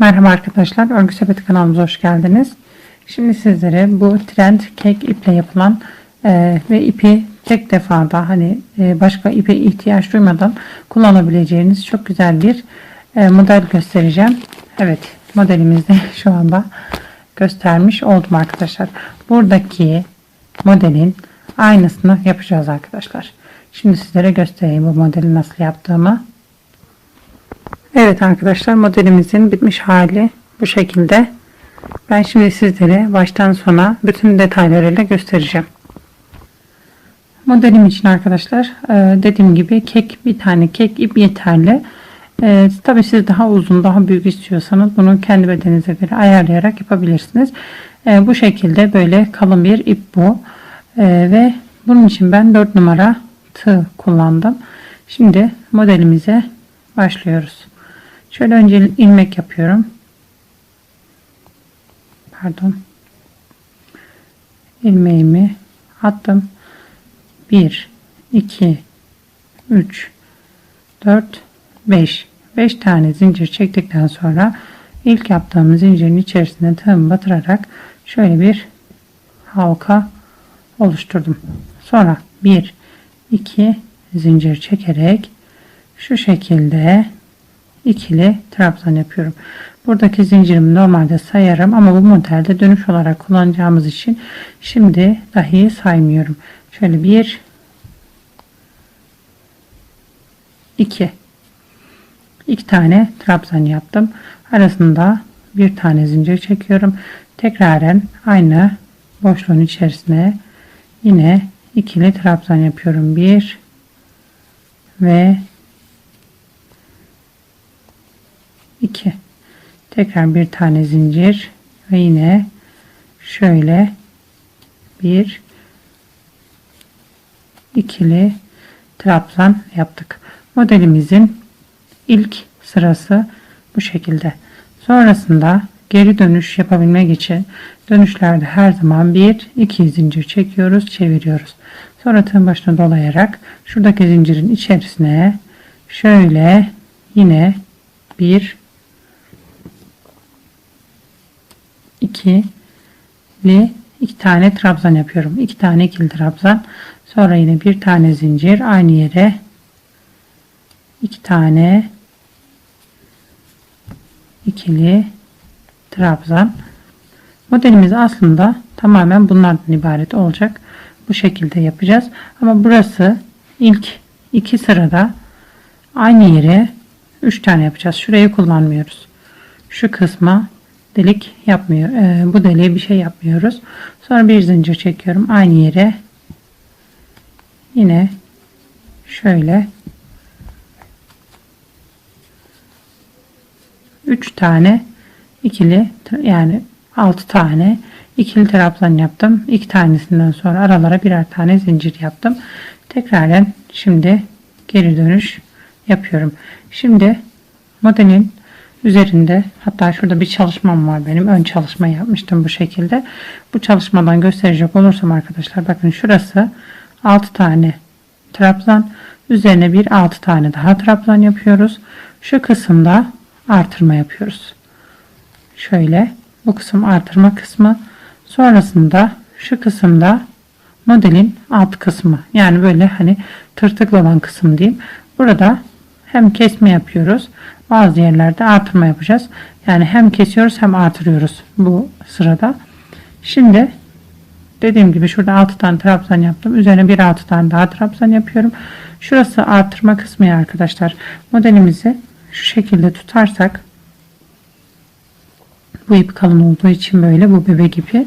Merhaba arkadaşlar, Örgü Sepeti kanalımıza hoş geldiniz. Şimdi sizlere bu trend kek iple yapılan e, ve ipi tek defada hani e, başka ipe ihtiyaç duymadan kullanabileceğiniz çok güzel bir e, model göstereceğim. Evet, modelimizde şu anda göstermiş oldum arkadaşlar. Buradaki modelin aynısını yapacağız arkadaşlar. Şimdi sizlere göstereyim bu modeli nasıl yaptığımı. Evet arkadaşlar modelimizin bitmiş hali bu şekilde. Ben şimdi sizlere baştan sona bütün detaylarıyla göstereceğim. Modelim için arkadaşlar e, dediğim gibi kek bir tane kek ip yeterli. E, Tabi siz daha uzun daha büyük istiyorsanız bunu kendi bedeninize göre ayarlayarak yapabilirsiniz. E, Bu şekilde böyle kalın bir ip bu. Ve bunun için ben 4 numara tığ kullandım. Şimdi modelimize başlıyoruz. Şöyle önce ilmek yapıyorum. Pardon. ilmeğimi attım. 1 2 3 4 5 5 tane zincir çektikten sonra ilk yaptığım zincirin içerisine tığımı batırarak şöyle bir halka oluşturdum. Sonra 1 2 zincir çekerek şu şekilde ikili trabzan yapıyorum. Buradaki zincirimi normalde sayarım ama bu modelde dönüş olarak kullanacağımız için şimdi dahi saymıyorum. Şöyle bir iki iki tane trabzan yaptım. Arasında bir tane zincir çekiyorum. Tekraren aynı boşluğun içerisine yine ikili trabzan yapıyorum. Bir ve 2 tekrar bir tane zincir ve yine şöyle bir ikili trabzan yaptık. Modelimizin ilk sırası bu şekilde. Sonrasında geri dönüş yapabilmek için dönüşlerde her zaman bir iki zincir çekiyoruz, çeviriyoruz. Sonra tığın başına dolayarak şuradaki zincirin içerisine şöyle yine bir ikili iki tane trabzan yapıyorum. iki tane ikili trabzan. Sonra yine bir tane zincir aynı yere iki tane ikili trabzan. Modelimiz aslında tamamen bunlardan ibaret olacak. Bu şekilde yapacağız. Ama burası ilk iki sırada aynı yere 3 tane yapacağız. Şurayı kullanmıyoruz. Şu kısma delik yapmıyor. E, bu deliğe bir şey yapmıyoruz. Sonra bir zincir çekiyorum. Aynı yere yine şöyle 3 tane ikili yani 6 tane ikili trabzan yaptım. İki tanesinden sonra aralara birer tane zincir yaptım. Tekraren şimdi geri dönüş yapıyorum. Şimdi modelin üzerinde hatta şurada bir çalışmam var benim. Ön çalışma yapmıştım bu şekilde. Bu çalışmadan gösterecek olursam arkadaşlar bakın şurası 6 tane trabzan. Üzerine bir 6 tane daha trabzan yapıyoruz. Şu kısımda artırma yapıyoruz. Şöyle bu kısım artırma kısmı. Sonrasında şu kısımda modelin alt kısmı. Yani böyle hani tırtıklı olan kısım diyeyim. Burada hem kesme yapıyoruz bazı yerlerde artırma yapacağız. Yani hem kesiyoruz hem artırıyoruz bu sırada. Şimdi dediğim gibi şurada 6 tane trabzan yaptım. Üzerine bir 6 tane daha trabzan yapıyorum. Şurası artırma kısmı arkadaşlar. Modelimizi şu şekilde tutarsak bu ip kalın olduğu için böyle bu bebek ipi.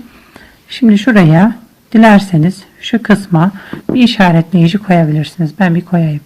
Şimdi şuraya dilerseniz şu kısma bir işaretleyici koyabilirsiniz. Ben bir koyayım.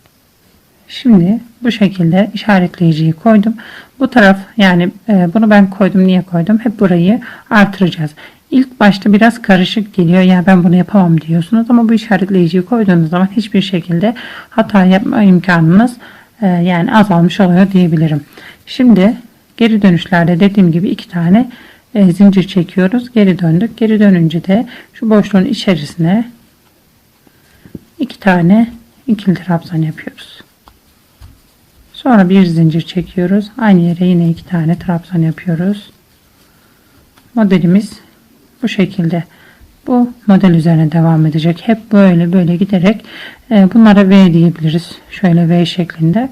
Şimdi bu şekilde işaretleyiciyi koydum. Bu taraf yani e, bunu ben koydum niye koydum? Hep burayı artıracağız. İlk başta biraz karışık geliyor. Ya ben bunu yapamam diyorsunuz ama bu işaretleyiciyi koyduğunuz zaman hiçbir şekilde hata yapma imkanınız e, yani azalmış oluyor diyebilirim. Şimdi geri dönüşlerde dediğim gibi iki tane e, zincir çekiyoruz. Geri döndük. Geri dönünce de şu boşluğun içerisine iki tane ikili trabzan yapıyoruz. Sonra bir zincir çekiyoruz. Aynı yere yine iki tane trabzan yapıyoruz. Modelimiz bu şekilde. Bu model üzerine devam edecek. Hep böyle böyle giderek e, bunlara V diyebiliriz. Şöyle V şeklinde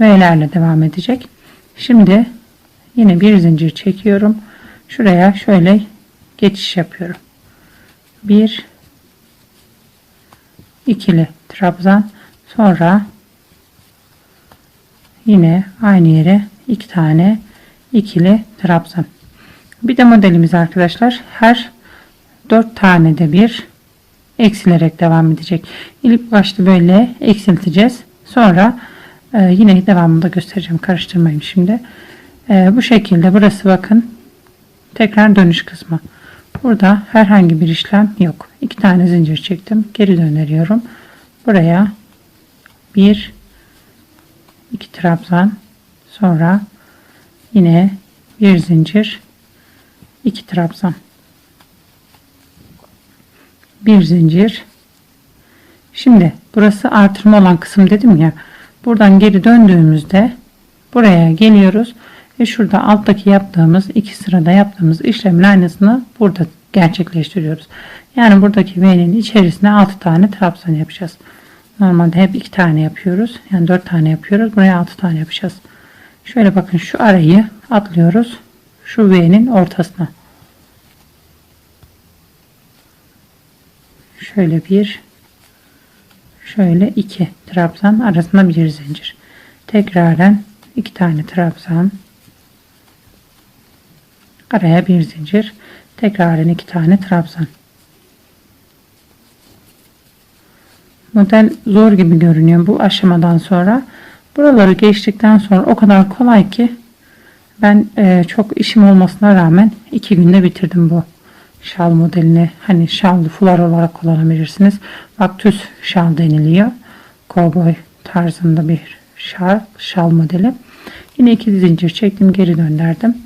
V'lerle devam edecek. Şimdi yine bir zincir çekiyorum. Şuraya şöyle geçiş yapıyorum. Bir ikili trabzan sonra yine aynı yere iki tane ikili trabzan. Bir de modelimiz arkadaşlar her 4 tane de bir eksilerek devam edecek. İlk başta böyle eksilteceğiz. Sonra e, yine devamında göstereceğim. Karıştırmayayım şimdi. E, bu şekilde burası bakın. Tekrar dönüş kısmı. Burada herhangi bir işlem yok. İki tane zincir çektim. Geri döneriyorum. Buraya bir iki trabzan sonra yine bir zincir iki trabzan. Bir zincir. Şimdi burası artırma olan kısım dedim ya buradan geri döndüğümüzde buraya geliyoruz ve şurada alttaki yaptığımız iki sırada yaptığımız işlemin aynısını burada gerçekleştiriyoruz. Yani buradaki V'nin içerisine 6 tane trabzan yapacağız normalde hep 2 tane yapıyoruz. Yani 4 tane yapıyoruz. Buraya 6 tane yapacağız. Şöyle bakın şu arayı atlıyoruz. Şu V'nin ortasına. Şöyle bir şöyle iki trabzan arasında bir zincir. Tekrardan iki tane trabzan araya bir zincir. Tekrardan iki tane trabzan model zor gibi görünüyor bu aşamadan sonra buraları geçtikten sonra o kadar kolay ki ben e, çok işim olmasına rağmen iki günde bitirdim bu şal modelini hani şallı fular olarak kullanabilirsiniz. Baktüs şal deniliyor. Cowboy tarzında bir şal, şal modeli. Yine iki zincir çektim geri döndürdüm.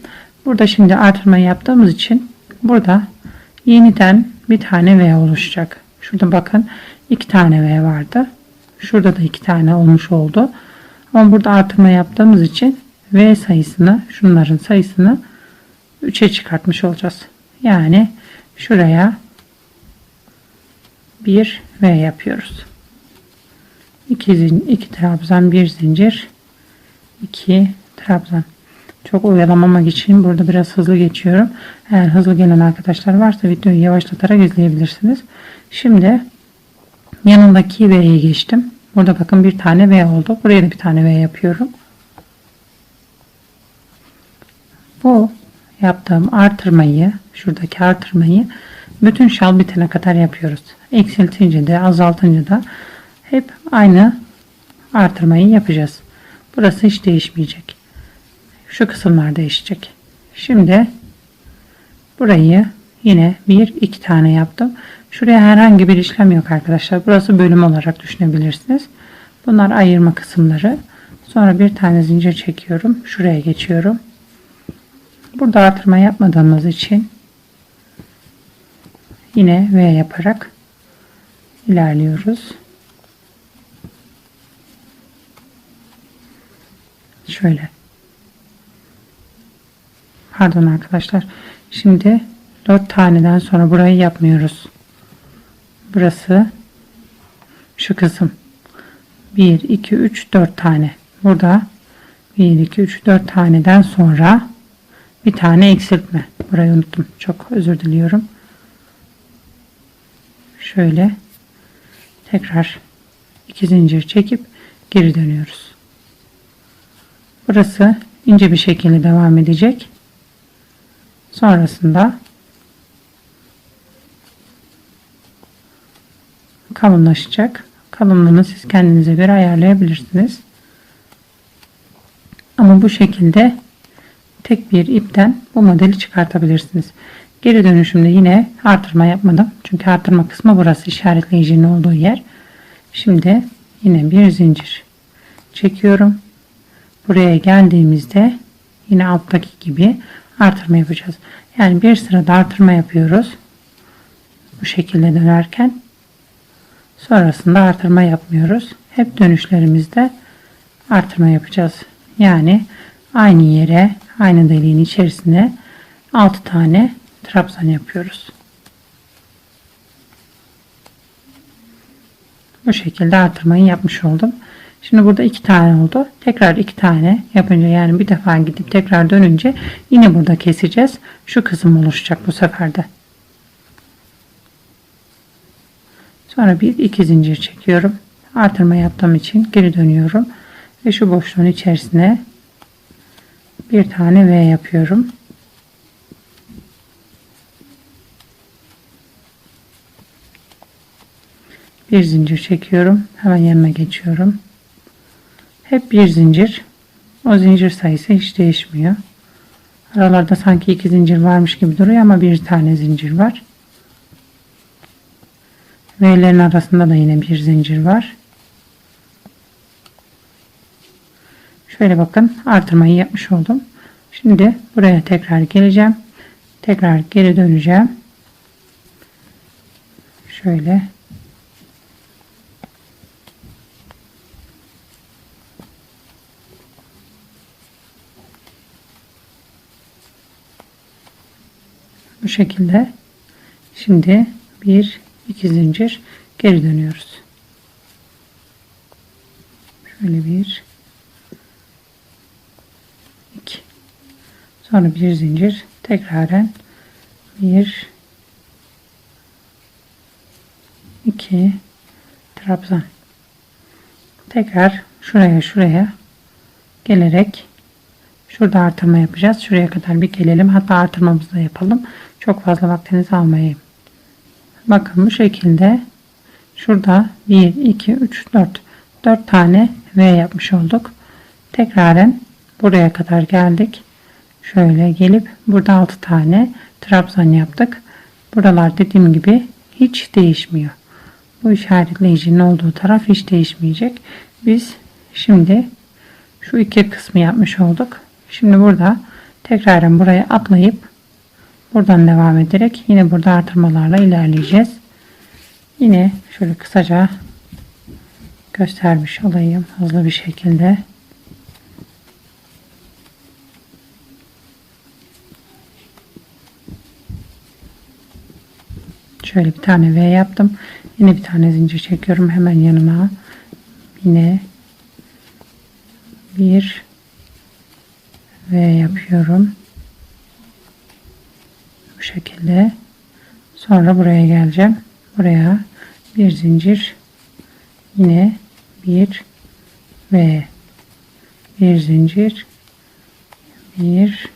Burada şimdi artırma yaptığımız için burada yeniden bir tane V oluşacak. Şurada bakın iki tane V vardı. Şurada da iki tane olmuş oldu. Ama burada artırma yaptığımız için V sayısını şunların sayısını 3'e çıkartmış olacağız. Yani şuraya bir V yapıyoruz. 2 2 trabzan bir zincir 2 trabzan. Çok oyalamamak için burada biraz hızlı geçiyorum. Eğer hızlı gelen arkadaşlar varsa videoyu yavaşlatarak izleyebilirsiniz. Şimdi yanındaki V'ye geçtim. Burada bakın bir tane V oldu. Buraya da bir tane V yapıyorum. Bu yaptığım artırmayı şuradaki artırmayı bütün şal bitene kadar yapıyoruz. Eksiltince de azaltınca da hep aynı artırmayı yapacağız. Burası hiç değişmeyecek. Şu kısımlar değişecek. Şimdi burayı yine bir iki tane yaptım. Şuraya herhangi bir işlem yok arkadaşlar. Burası bölüm olarak düşünebilirsiniz. Bunlar ayırma kısımları. Sonra bir tane zincir çekiyorum. Şuraya geçiyorum. Burada artırma yapmadığımız için yine V yaparak ilerliyoruz. Şöyle. Pardon arkadaşlar. Şimdi 4 taneden sonra burayı yapmıyoruz. Burası şu kısım. 1 2 3 4 tane. Burada 1 2 3 4 taneden sonra bir tane eksiltme. Burayı unuttum. Çok özür diliyorum. Şöyle tekrar iki zincir çekip geri dönüyoruz. Burası ince bir şekilde devam edecek. Sonrasında kalınlaşacak. Kalınlığını siz kendinize göre ayarlayabilirsiniz. Ama bu şekilde tek bir ipten bu modeli çıkartabilirsiniz. Geri dönüşümde yine artırma yapmadım. Çünkü artırma kısmı burası işaretleyicinin olduğu yer. Şimdi yine bir zincir çekiyorum. Buraya geldiğimizde yine alttaki gibi artırma yapacağız. Yani bir sırada artırma yapıyoruz. Bu şekilde dönerken sonrasında artırma yapmıyoruz. Hep dönüşlerimizde artırma yapacağız. Yani aynı yere aynı deliğin içerisine 6 tane trabzan yapıyoruz. Bu şekilde artırmayı yapmış oldum. Şimdi burada iki tane oldu. Tekrar iki tane yapınca yani bir defa gidip tekrar dönünce yine burada keseceğiz. Şu kısım oluşacak bu seferde. Sonra bir iki zincir çekiyorum. Artırma yaptığım için geri dönüyorum. Ve şu boşluğun içerisine bir tane V yapıyorum. Bir zincir çekiyorum. Hemen yanına geçiyorum. Hep bir zincir. O zincir sayısı hiç değişmiyor. Aralarda sanki iki zincir varmış gibi duruyor ama bir tane zincir var. V'lerin arasında da yine bir zincir var. Şöyle bakın artırmayı yapmış oldum. Şimdi buraya tekrar geleceğim. Tekrar geri döneceğim. Şöyle bu şekilde şimdi bir iki zincir geri dönüyoruz şöyle bir iki sonra bir zincir tekraren bir iki trabzan tekrar şuraya şuraya gelerek Şurada artırma yapacağız. Şuraya kadar bir gelelim. Hatta artırmamızı da yapalım. Çok fazla vaktinizi almayayım. Bakın bu şekilde şurada 1, 2, 3, 4 4 tane V yapmış olduk. Tekraren buraya kadar geldik. Şöyle gelip burada 6 tane trabzan yaptık. Buralar dediğim gibi hiç değişmiyor. Bu işaretleyicinin olduğu taraf hiç değişmeyecek. Biz şimdi şu iki kısmı yapmış olduk. Şimdi burada tekrardan buraya atlayıp buradan devam ederek yine burada artırmalarla ilerleyeceğiz. Yine şöyle kısaca göstermiş olayım hızlı bir şekilde. Şöyle bir tane V yaptım. Yine bir tane zincir çekiyorum hemen yanına. Yine bir V yapıyorum. Şekilde. Sonra buraya geleceğim. Buraya bir zincir yine bir V bir zincir bir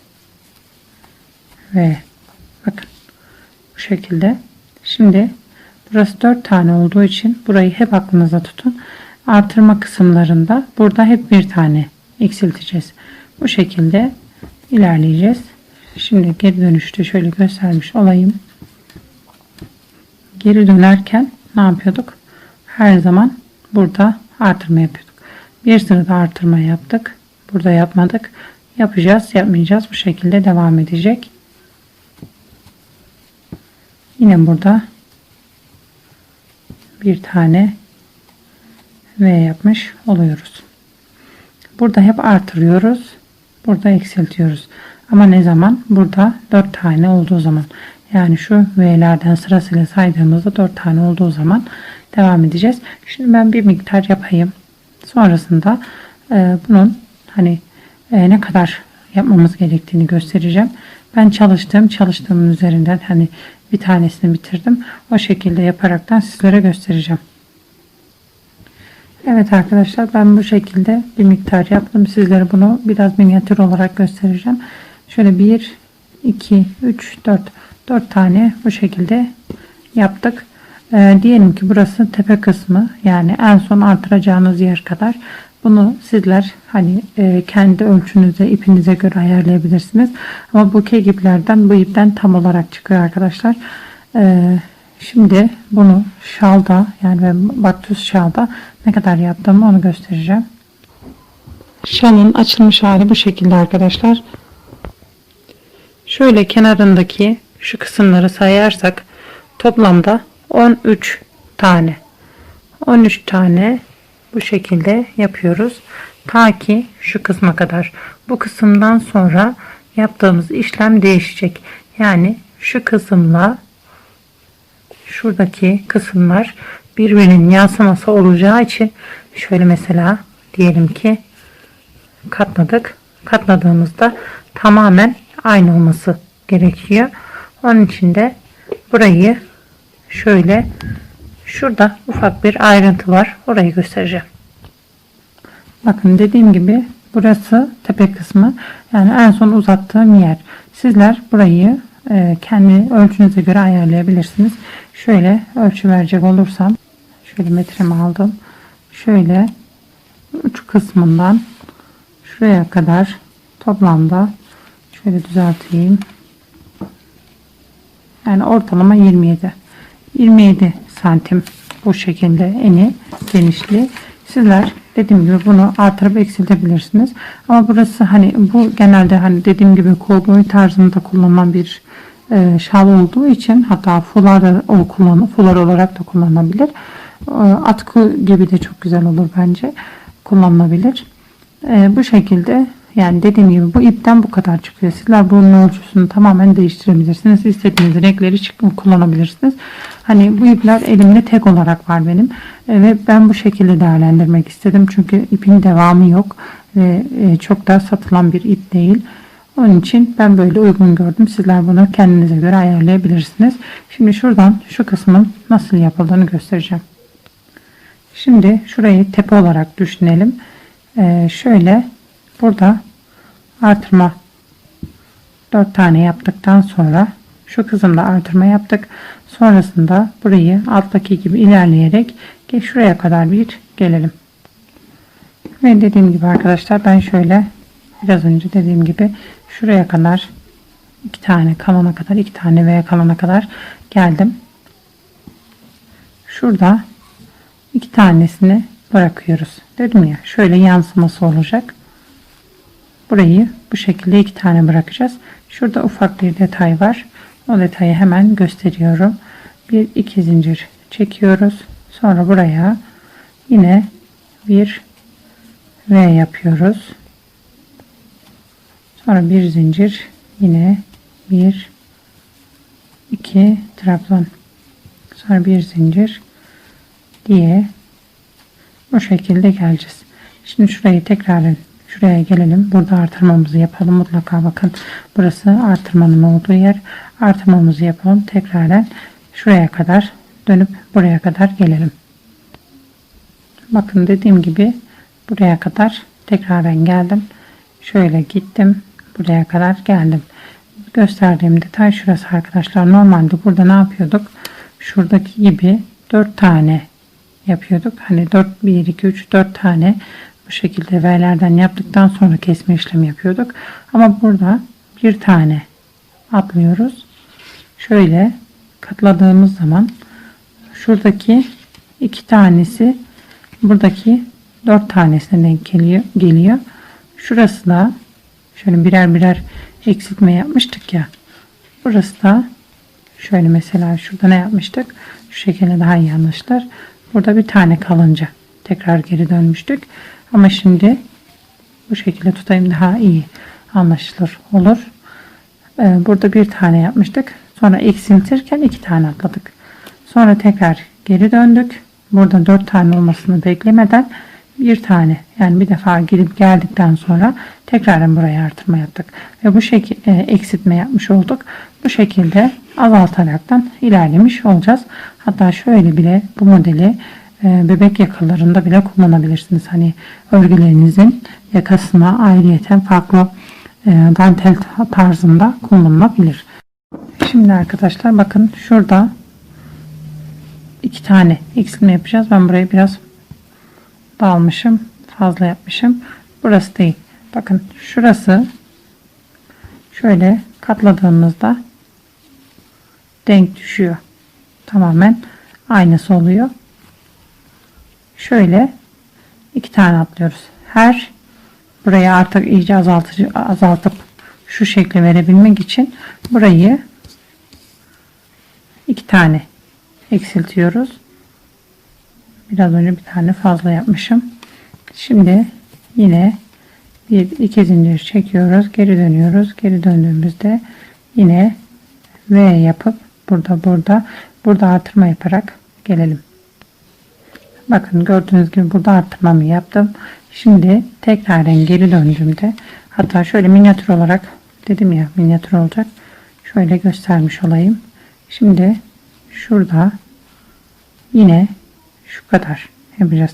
ve bakın bu şekilde şimdi burası dört tane olduğu için burayı hep aklınıza tutun artırma kısımlarında burada hep bir tane eksilteceğiz bu şekilde ilerleyeceğiz. Şimdi geri dönüşte şöyle göstermiş olayım. Geri dönerken ne yapıyorduk? Her zaman burada artırma yapıyorduk. Bir sırada artırma yaptık. Burada yapmadık. Yapacağız, yapmayacağız. Bu şekilde devam edecek. Yine burada bir tane V yapmış oluyoruz. Burada hep artırıyoruz. Burada eksiltiyoruz. Ama ne zaman? Burada 4 tane olduğu zaman. Yani şu V'lerden sırasıyla saydığımızda 4 tane olduğu zaman devam edeceğiz. Şimdi ben bir miktar yapayım. Sonrasında e, bunun hani e, ne kadar yapmamız gerektiğini göstereceğim. Ben çalıştım. Çalıştığımın üzerinden hani bir tanesini bitirdim. O şekilde yaparaktan sizlere göstereceğim. Evet arkadaşlar ben bu şekilde bir miktar yaptım. Sizlere bunu biraz minyatür olarak göstereceğim. Şöyle 1, 2, 3, 4, 4 tane bu şekilde yaptık. Ee, diyelim ki burası tepe kısmı yani en son artıracağınız yer kadar. Bunu sizler hani e, kendi ölçünüze ipinize göre ayarlayabilirsiniz. Ama bu kek iplerden bu ipten tam olarak çıkıyor arkadaşlar. Ee, Şimdi bunu şalda yani ben baktüs şalda ne kadar yaptığımı onu göstereceğim. Şalın açılmış hali bu şekilde arkadaşlar. Şöyle kenarındaki şu kısımları sayarsak toplamda 13 tane 13 tane bu şekilde yapıyoruz. Ta ki şu kısma kadar. Bu kısımdan sonra yaptığımız işlem değişecek. Yani şu kısımla şuradaki kısımlar birbirinin yansıması olacağı için şöyle mesela diyelim ki katladık. Katladığımızda tamamen aynı olması gerekiyor. Onun için de burayı şöyle şurada ufak bir ayrıntı var. Orayı göstereceğim. Bakın dediğim gibi burası tepe kısmı. Yani en son uzattığım yer. Sizler burayı e, kendi ölçünüze göre ayarlayabilirsiniz. Şöyle ölçü verecek olursam şöyle metremi aldım. Şöyle uç kısmından şuraya kadar toplamda şöyle düzelteyim. Yani ortalama 27. 27 santim bu şekilde eni genişliği. Sizler dediğim gibi bunu artırıp eksiltebilirsiniz. Ama burası hani bu genelde hani dediğim gibi kovboy tarzında kullanılan bir e, şal olduğu için hatta fular da o kullan fular olarak da kullanılabilir. E, atkı gibi de çok güzel olur bence. Kullanılabilir. E, bu şekilde yani dediğim gibi bu ipten bu kadar çıkıyor. Sizler bunun ölçüsünü tamamen değiştirebilirsiniz. İstediğiniz renkleri kullanabilirsiniz. Hani bu ipler elimde tek olarak var benim. E, ve ben bu şekilde değerlendirmek istedim. Çünkü ipin devamı yok. Ve e, çok da satılan bir ip değil. Onun için ben böyle uygun gördüm. Sizler bunu kendinize göre ayarlayabilirsiniz. Şimdi şuradan şu kısmın nasıl yapıldığını göstereceğim. Şimdi şurayı tepe olarak düşünelim. Ee, şöyle burada artırma 4 tane yaptıktan sonra şu kısımda artırma yaptık. Sonrasında burayı alttaki gibi ilerleyerek şuraya kadar bir gelelim. Ve dediğim gibi arkadaşlar ben şöyle biraz önce dediğim gibi şuraya kadar iki tane kalana kadar iki tane veya kalana kadar geldim. Şurada iki tanesini bırakıyoruz. Dedim ya şöyle yansıması olacak. Burayı bu şekilde iki tane bırakacağız. Şurada ufak bir detay var. O detayı hemen gösteriyorum. Bir iki zincir çekiyoruz. Sonra buraya yine bir V yapıyoruz. Sonra bir zincir yine bir iki trabzan sonra bir zincir diye bu şekilde geleceğiz. Şimdi şurayı tekrar şuraya gelelim. Burada artırmamızı yapalım. Mutlaka bakın burası artırmanın olduğu yer. Artırmamızı yapalım. Tekraren şuraya kadar dönüp buraya kadar gelelim. Bakın dediğim gibi buraya kadar tekraren geldim. Şöyle gittim. Buraya kadar geldim. Gösterdiğim detay şurası arkadaşlar. Normalde burada ne yapıyorduk? Şuradaki gibi 4 tane yapıyorduk. Hani 4 1 2 3 4 tane bu şekilde V'lerden yaptıktan sonra kesme işlemi yapıyorduk. Ama burada bir tane atlıyoruz. Şöyle katladığımız zaman şuradaki iki tanesi buradaki dört tanesine denk geliyor. Şurası da şöyle birer birer eksiltme yapmıştık ya. Burası da şöyle mesela şurada ne yapmıştık? Şu şekilde daha iyi anlaşılır. Burada bir tane kalınca tekrar geri dönmüştük. Ama şimdi bu şekilde tutayım daha iyi anlaşılır olur. Ee, burada bir tane yapmıştık. Sonra eksiltirken iki tane atladık. Sonra tekrar geri döndük. Burada dört tane olmasını beklemeden bir tane yani bir defa girip geldikten sonra tekrar buraya artırma yaptık. Ve bu şekilde eksiltme yapmış olduk. Bu şekilde azaltaraktan ilerlemiş olacağız. Hatta şöyle bile bu modeli bebek yakalarında bile kullanabilirsiniz. Hani örgülerinizin yakasına ayrıyeten farklı e, dantel tarzında kullanılabilir. Şimdi arkadaşlar bakın şurada iki tane eksiltme yapacağız. Ben burayı biraz dalmışım. Fazla yapmışım. Burası değil. Bakın şurası şöyle katladığımızda denk düşüyor. Tamamen aynısı oluyor. Şöyle iki tane atlıyoruz. Her burayı artık iyice azaltıcı azaltıp şu şekli verebilmek için burayı iki tane eksiltiyoruz. Biraz önce bir tane fazla yapmışım. Şimdi yine bir iki zincir çekiyoruz geri dönüyoruz geri döndüğümüzde yine V yapıp burada burada burada artırma yaparak gelelim bakın gördüğünüz gibi burada artırmamı yaptım. Şimdi tekrardan geri döndüğümde hatta şöyle minyatür olarak dedim ya minyatür olacak. Şöyle göstermiş olayım. Şimdi şurada yine şu kadar yapacağız.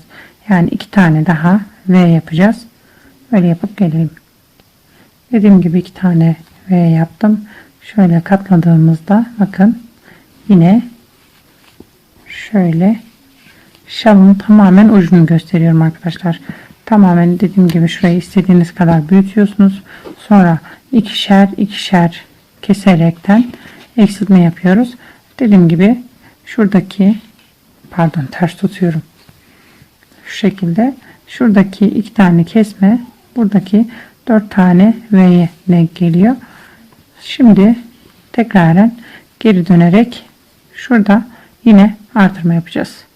Yani iki tane daha V yapacağız. Öyle yapıp gelelim. Dediğim gibi iki tane V yaptım. Şöyle katladığımızda bakın yine şöyle şalın tamamen ucunu gösteriyorum arkadaşlar. Tamamen dediğim gibi şurayı istediğiniz kadar büyütüyorsunuz. Sonra ikişer ikişer keserekten eksiltme yapıyoruz. Dediğim gibi şuradaki pardon ters tutuyorum. Şu şekilde şuradaki iki tane kesme buradaki dört tane V'ye denk geliyor. Şimdi tekraren geri dönerek şurada yine artırma yapacağız.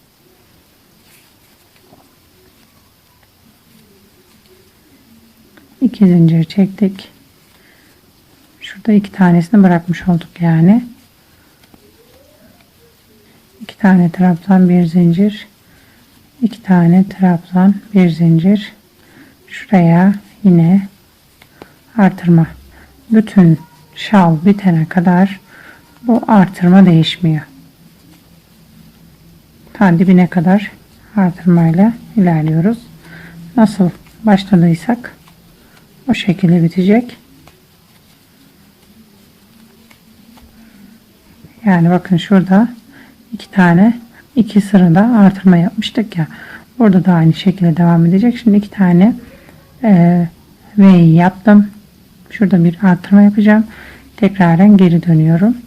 İki zincir çektik. Şurada iki tanesini bırakmış olduk yani. İki tane trabzan bir zincir. iki tane trabzan bir zincir şuraya yine artırma bütün şal bitene kadar bu artırma değişmiyor ta dibine kadar artırmayla ilerliyoruz nasıl başladıysak o şekilde bitecek yani bakın şurada iki tane iki sırada artırma yapmıştık ya burada da aynı şekilde devam edecek şimdi iki tane e, V'yi yaptım. Şurada bir artırma yapacağım. Tekraren geri dönüyorum.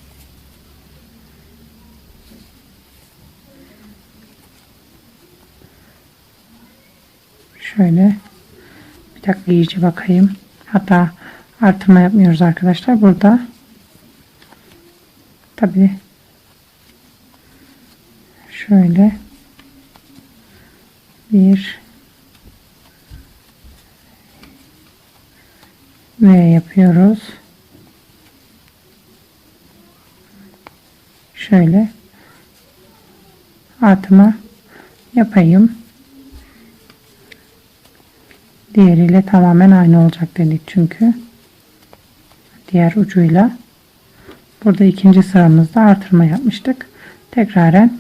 Şöyle dakika bakayım. Hatta artırma yapmıyoruz arkadaşlar. Burada tabi şöyle bir V yapıyoruz. Şöyle artıma yapayım. Diğeriyle tamamen aynı olacak dedik çünkü. Diğer ucuyla. Burada ikinci sıramızda artırma yapmıştık. Tekraren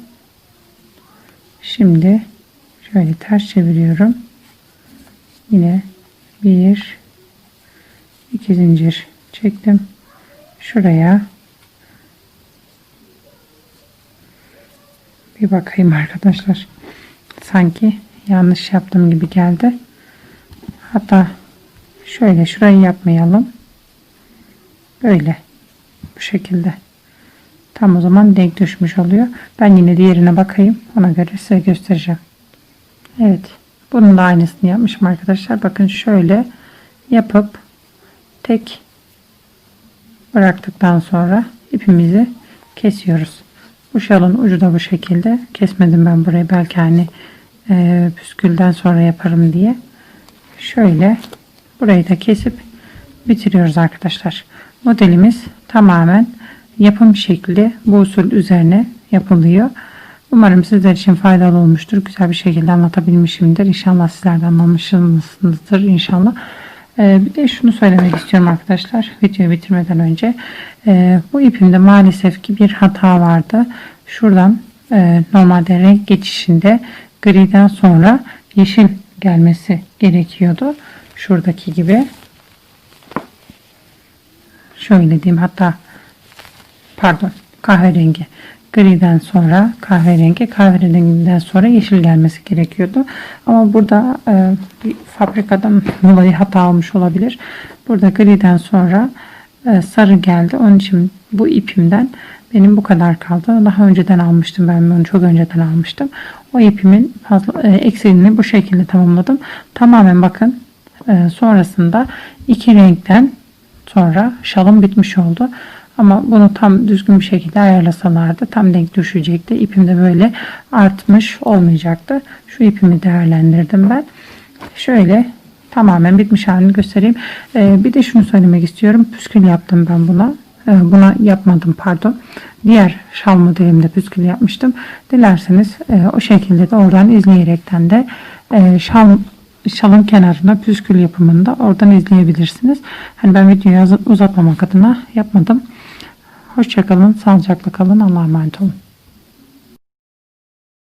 şimdi şöyle ters çeviriyorum. Yine bir 2 zincir çektim şuraya bir bakayım arkadaşlar sanki yanlış yaptığım gibi geldi hatta şöyle şurayı yapmayalım. Böyle. Bu şekilde. Tam o zaman denk düşmüş oluyor. Ben yine diğerine bakayım. Ona göre size göstereceğim. Evet. Bunun da aynısını yapmışım arkadaşlar. Bakın şöyle yapıp tek bıraktıktan sonra ipimizi kesiyoruz. Bu şalın ucu da bu şekilde. Kesmedim ben burayı. Belki hani e, püskülden sonra yaparım diye. Şöyle burayı da kesip bitiriyoruz arkadaşlar. Modelimiz tamamen yapım şekli bu usul üzerine yapılıyor. Umarım sizler için faydalı olmuştur. Güzel bir şekilde anlatabilmişimdir. İnşallah sizlerden anlamışsınızdır inşallah. Ee, bir de şunu söylemek istiyorum arkadaşlar videoyu bitirmeden önce ee, bu ipimde maalesef ki bir hata vardı şuradan e, normalde renk geçişinde griden sonra yeşil gelmesi gerekiyordu. Şuradaki gibi. Şöyle diyeyim hatta pardon kahverengi. Griden sonra kahverengi kahverenginden sonra yeşil gelmesi gerekiyordu. Ama burada e, bir fabrikadan dolayı hata olmuş olabilir. Burada griden sonra e, sarı geldi. Onun için bu ipimden benim bu kadar kaldı daha önceden almıştım ben bunu çok önceden almıştım o ipimin fazla e, eksiğini bu şekilde tamamladım tamamen bakın e, sonrasında iki renkten sonra şalım bitmiş oldu ama bunu tam düzgün bir şekilde ayarlasalardı tam denk düşecekti. İpim de böyle artmış olmayacaktı. Şu ipimi değerlendirdim ben. Şöyle tamamen bitmiş halini göstereyim. Ee, bir de şunu söylemek istiyorum. Püskül yaptım ben buna. Ee, buna yapmadım pardon. Diğer şal modelimde püskül yapmıştım. Dilerseniz e, o şekilde de oradan izleyerekten de e, şal şalın kenarına püskül yapımında oradan izleyebilirsiniz. Hani ben videoyu uzatmamak adına yapmadım. Hoşçakalın, sağlıcakla kalın, Allah'a emanet olun.